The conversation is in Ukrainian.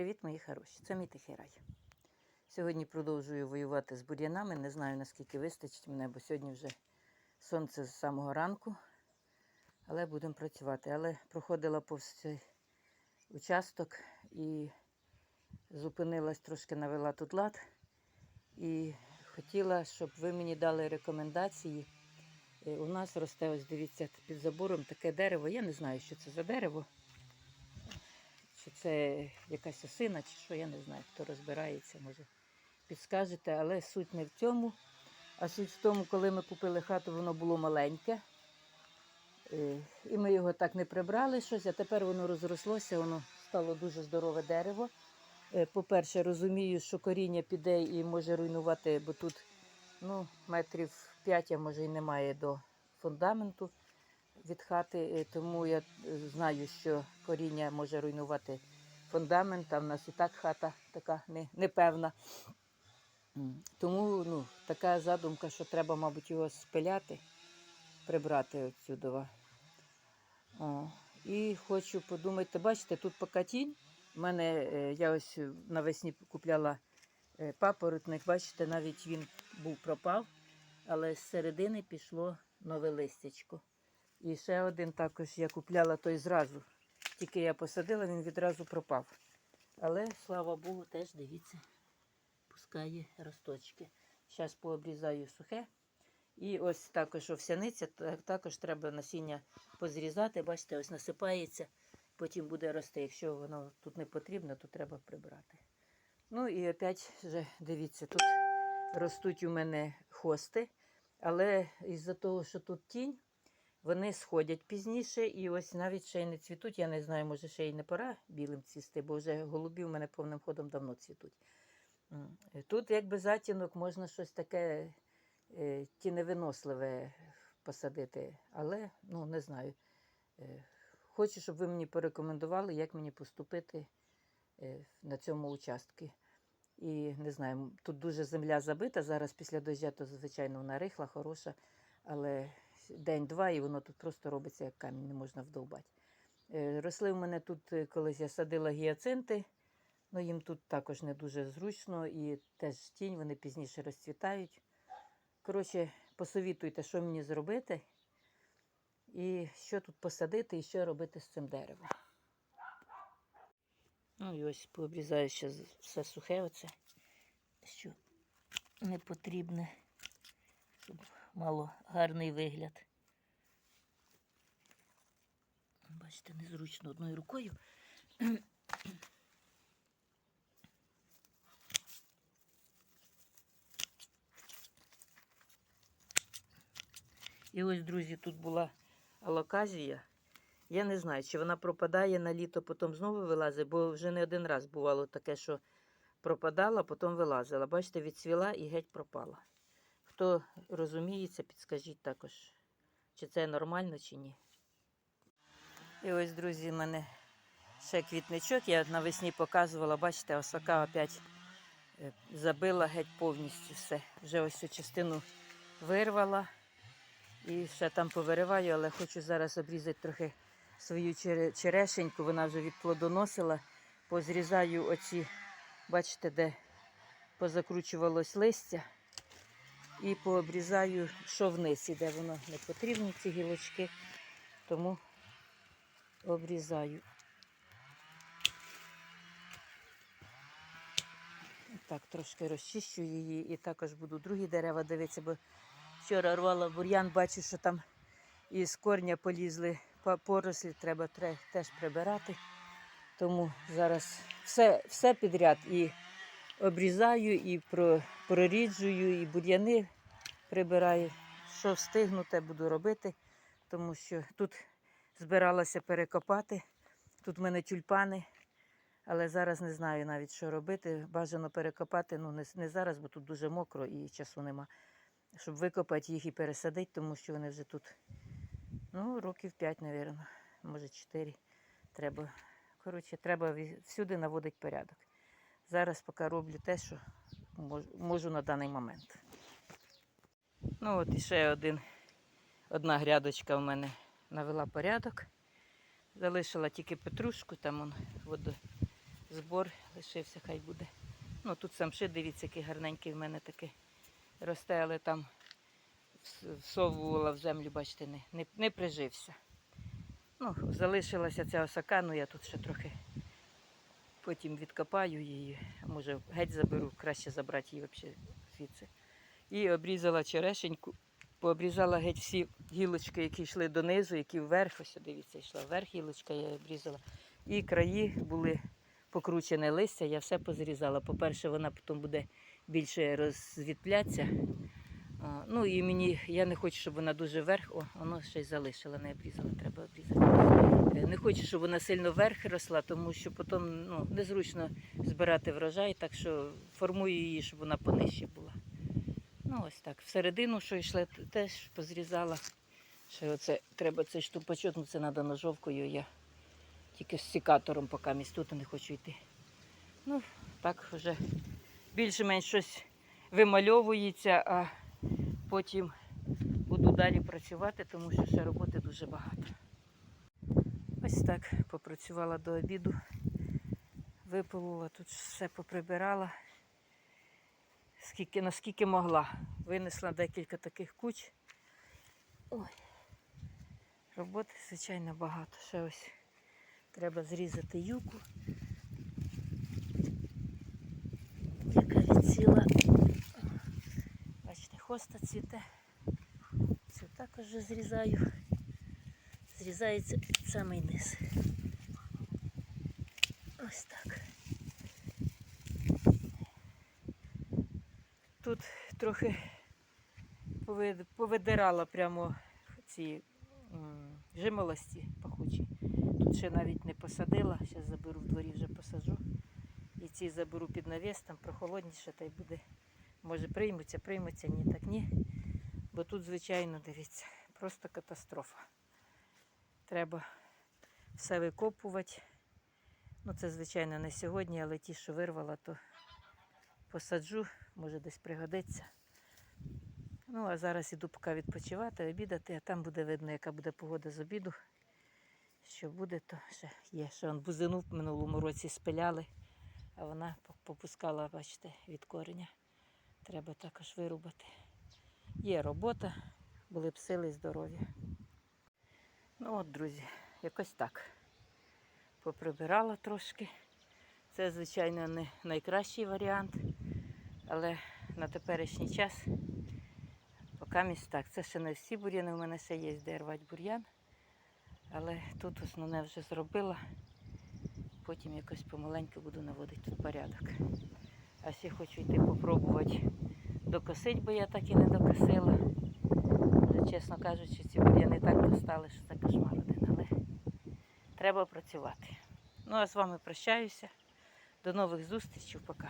Привіт, мої хороші! Це мій тихий рай. Сьогодні продовжую воювати з бур'янами. Не знаю, наскільки вистачить мене, бо сьогодні вже сонце з самого ранку. Але будемо працювати. Але проходила повз цей участок і зупинилась трошки, навела тут лад. І хотіла, щоб ви мені дали рекомендації. Е, У нас росте, ось дивіться, під забором таке дерево. Я не знаю, що це за дерево. Чи це якась осина, чи що, я не знаю, хто розбирається, може підскажете, але суть не в цьому. А суть в тому, коли ми купили хату, воно було маленьке. Е, І ми його так не прибрали щось, а тепер воно розрослося, воно стало дуже здорове дерево. Е, По-перше, розумію, що коріння піде і може руйнувати, бо тут ну, метрів 5, а може і немає до фундаменту від хати, е, тому я е, знаю, що коріння може руйнувати фундамент, а в нас і так хата така не- непевна. Тому ну, така задумка, що треба, мабуть, його спиляти, прибрати отсюдова. О, і хочу подумати, бачите, тут поки тінь. У мене е, я ось навесні купляла папоротник, бачите, навіть він був пропав, але з середини пішло нове листячко. І ще один також я купляла той зразу. Тільки я посадила, він відразу пропав. Але, слава Богу, теж дивіться, пускає росточки. Зараз пообрізаю сухе. І ось також овсяниця, також треба насіння позрізати. Бачите, ось насипається, потім буде рости. Якщо воно тут не потрібно, то треба прибрати. Ну і опять вже дивіться, тут ростуть у мене хости, але із-за того, що тут тінь, вони сходять пізніше і ось навіть ще й не цвітуть. Я не знаю, може ще й не пора білим цвісти, бо вже голубі в мене повним ходом давно цвітуть. Тут якби затінок можна щось таке е, тіневиносливе посадити, але ну не знаю. Е, Хочу, щоб ви мені порекомендували, як мені поступити е, на цьому участку. І не знаю, тут дуже земля забита. Зараз після дождя, то звичайно вона рихла, хороша, але день-два, і воно тут просто робиться як камінь, не можна вдовбати. Е, Росли в мене тут, е, колись я садила гіацинти, але їм тут також не дуже зручно і теж тінь, вони пізніше розцвітають. Коротше, посовітуйте, що мені зробити, і що тут посадити, і що робити з цим деревом. Ну і ось пообрізаю ще все сухе оце, що не потрібне, щоб мало гарний вигляд. Бачите, незручно одною рукою. І ось, друзі, тут була алоказія. Я не знаю, чи вона пропадає на літо, потім знову вилазить, бо вже не один раз бувало таке, що пропадала, потім вилазила. Бачите, відцвіла і геть пропала. Хто розуміється, підскажіть також, чи це нормально, чи ні. І ось, друзі, в мене ще квітничок. Я навесні показувала, бачите, осока опять е, забила геть повністю все. Вже ось цю частину вирвала. І ще там повириваю, але хочу зараз обрізати трохи свою черешеньку. Вона вже відплодоносила. Позрізаю оці, бачите, де позакручувалось листя. І пообрізаю, що вниз іде. Воно не потрібні ці гілочки, тому обрізаю. Так, трошки розчищу її і також буду другі дерева дивитися, бо вчора рвала бур'ян, бачу, що там із корня полізли порослі, треба теж прибирати. Тому зараз все, все підряд і обрізаю, і проріджую, і бур'яни прибираю. Що встигну, те буду робити, тому що тут збиралася перекопати. Тут в мене тюльпани, але зараз не знаю навіть, що робити. Бажано перекопати, ну не, не зараз, бо тут дуже мокро і часу нема. Щоб викопати їх і пересадити, тому що вони вже тут ну, років 5, мабуть, може 4. Треба. Коротше, треба всюди наводити порядок. Зараз поки роблю те, що можу на даний момент. Ну от і ще один, одна грядочка в мене навела порядок. Залишила тільки петрушку, там он водо, збор лишився, хай буде. Ну тут самшит, дивіться, який гарненький в мене такий росте, але там всовувала в землю, бачите, не, не, не прижився. Ну, залишилася ця осака, ну я тут ще трохи потім відкопаю її, може геть заберу, краще забрати її взагалі звідси. І обрізала черешеньку, пообрізала геть всі гілочки, які йшли донизу, які вверх, ось дивіться, йшла вверх гілочка, я обрізала. І краї були покручене листя, я все позрізала. По-перше, вона потім буде більше розвітлятися. Ну і мені, я не хочу, щоб вона дуже вверх, о, воно ще й залишила, не обрізала, треба обрізати. Е, Не хочу, щоб вона сильно вверх росла, тому що потім ну, незручно збирати врожай, так що формую її, щоб вона понижче була. Ну, ось так. Всередину, що йшли, теж позрізала. Ще оце треба цей штупачок, ну це треба ножовкою. Я тільки з секатором поки місь тут не хочу йти. Ну, так вже більш-менш щось вимальовується, а потім буду далі працювати, тому що ще роботи дуже багато. Ось так попрацювала до обіду, випилила, тут все поприбирала, скільки, наскільки могла. Винесла декілька таких куч. Ой, роботи, звичайно, багато. Ще ось треба зрізати юку, яка відсіла. Бачите, хоста цвіте. Цю також зрізаю. Зрізається самий низ. Ось так. Тут трохи повидирала прямо ці жимолості пахучі. Тут ще навіть не посадила. Зараз заберу в дворі, вже посаджу. І ці заберу під навіс, там прохолодніше, та й буде. Може приймуться, приймуться, ні, так ні. Бо тут, звичайно, дивіться, просто катастрофа. Треба все викопувати. Ну, це, звичайно, не сьогодні, але ті, що вирвала, то посаджу, може десь пригодиться. Ну, а зараз іду поки відпочивати, обідати, а там буде видно, яка буде погода з обіду. Що буде, то ще є. Ще он бузину в минулому році спиляли, а вона попускала, бачите, від кореня. Треба також вирубати. Є робота, були б сили і здоров'я. Ну от, друзі, якось так. Поприбирала трошки. Це, звичайно, не найкращий варіант, але на теперішній час поки мість так. Це ще не всі бур'яни, у мене ще є де рвати бур'ян. Але тут основне вже зробила. Потім якось помаленьку буду наводити тут порядок. А ще хочу йти попробувати докосити, бо я так і не докосила. Вже, чесно кажучи, ці бур'яни так достали, що це кошмар один, але треба працювати. Ну а з вами прощаюся. До нових зустрічей. Пока.